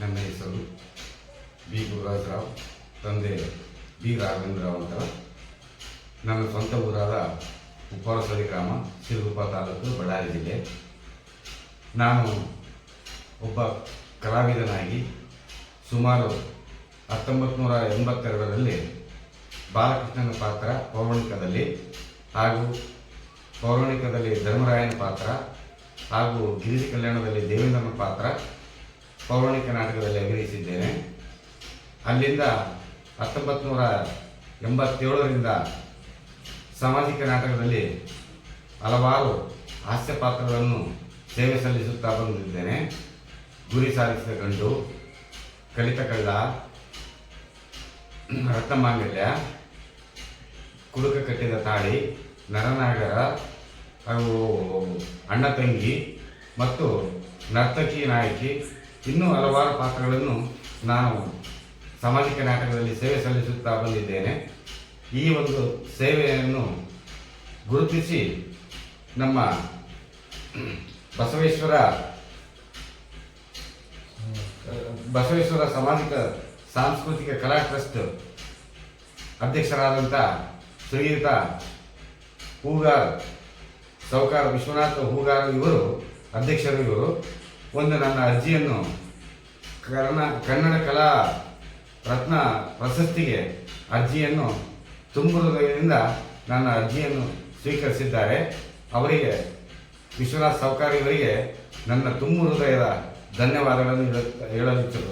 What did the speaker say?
ನನ್ನ ಹೆಸರು ಬಿ ಗುರುರಾಜರಾವ್ ತಂದೆ ಬಿ ರಾಘವೇಂದ್ರರಾವ್ ಅಂತ. ನನ್ನ ಸ್ವಂತ ಊರಾದ ಉಪ್ಪರಸಳ್ಳಿ ಗ್ರಾಮ, ಸಿರುಗುಪ್ಪ ತಾಲೂಕು, ಬಳ್ಳಾರಿ ಜಿಲ್ಲೆ. ನಾನು ಒಬ್ಬ ಕಲಾವಿದನಾಗಿ ಸುಮಾರು ಹತ್ತೊಂಬತ್ತು ನೂರ ಎಂಬತ್ತೆರಡರಲ್ಲಿ ಬಾಲಕೃಷ್ಣನ ಪಾತ್ರ ಪೌರಾಣಿಕದಲ್ಲಿ ಹಾಗೂ ಪೌರಾಣಿಕದಲ್ಲಿ ಧರ್ಮರಾಯನ ಪಾತ್ರ ಹಾಗೂ ಗಿರಿಜ ಕಲ್ಯಾಣದಲ್ಲಿ ದೇವೇಂದ್ರನ ಪಾತ್ರ ಪೌರಾಣಿಕ ನಾಟಕದಲ್ಲಿ ಅಭಿನಯಿಸಿದ್ದೇನೆ. ಅಲ್ಲಿಂದ ಹತ್ತೊಂಬತ್ತು ನೂರ ಎಂಬತ್ತೇಳರಿಂದ ಸಾಮಾಜಿಕ ನಾಟಕದಲ್ಲಿ ಹಲವಾರು ಹಾಸ್ಯ ಪಾತ್ರಗಳನ್ನು ಸೇವೆ ಸಲ್ಲಿಸುತ್ತಾ ಬಂದಿದ್ದೇನೆ. ಗುರಿ ಸಾಧಿಸಿದ ಗಂಡು, ಕಲಿತ ಕಳ್ಳ, ರತ್ನಮಾಂಗಲ್ಯ, ಕುಡುಕ ಕಟ್ಟಿದ ತಾಳಿ, ನರನಾಗರ, ಹಾಗೂ ಅಣ್ಣ ತಂಗಿ ಮತ್ತು ನರ್ತಕಿ ನಾಯಕಿ ಇನ್ನೂ ಹಲವಾರು ಪಾತ್ರಗಳನ್ನು ನಾನು ಸಾಮಾಜಿಕ ನಾಟಕದಲ್ಲಿ ಸೇವೆ ಸಲ್ಲಿಸುತ್ತಾ ಬಂದಿದ್ದೇನೆ. ಈ ಒಂದು ಸೇವೆಯನ್ನು ಗುರುತಿಸಿ ನಮ್ಮ ಬಸವೇಶ್ವರ ಬಸವೇಶ್ವರ ಸಾಮಾಜಿಕ, ಸಾಂಸ್ಕೃತಿಕ ಕಲಾ ಟ್ರಸ್ಟ್ ಅಧ್ಯಕ್ಷರಾದಂಥ ಶ್ರೀಯುತ ಹೂಗಾರ್, ಸೌಕಾರ ವಿಶ್ವನಾಥ ಹೂಗಾರ್ ಇವರು, ಅಧ್ಯಕ್ಷರು ಇವರು. ಒಂದು ನನ್ನ ಅರ್ಜಿಯನ್ನು ಕರ್ನ ಕನ್ನಡ ಕಲಾ ರತ್ನ ಪ್ರಶಸ್ತಿಗೆ ಅರ್ಜಿಯನ್ನು ತುಂಬ ಹೃದಯದಿಂದ ನನ್ನ ಅರ್ಜಿಯನ್ನು ಸ್ವೀಕರಿಸಿದ್ದಾರೆ. ಅವರಿಗೆ ವಿಶ್ವನಾಥ್ ಸೌಕಾರ್ ನನ್ನ ತುಂಬ ಹೃದಯದ ಧನ್ಯವಾದಗಳನ್ನು ಹೇಳ ಹೇಳಲು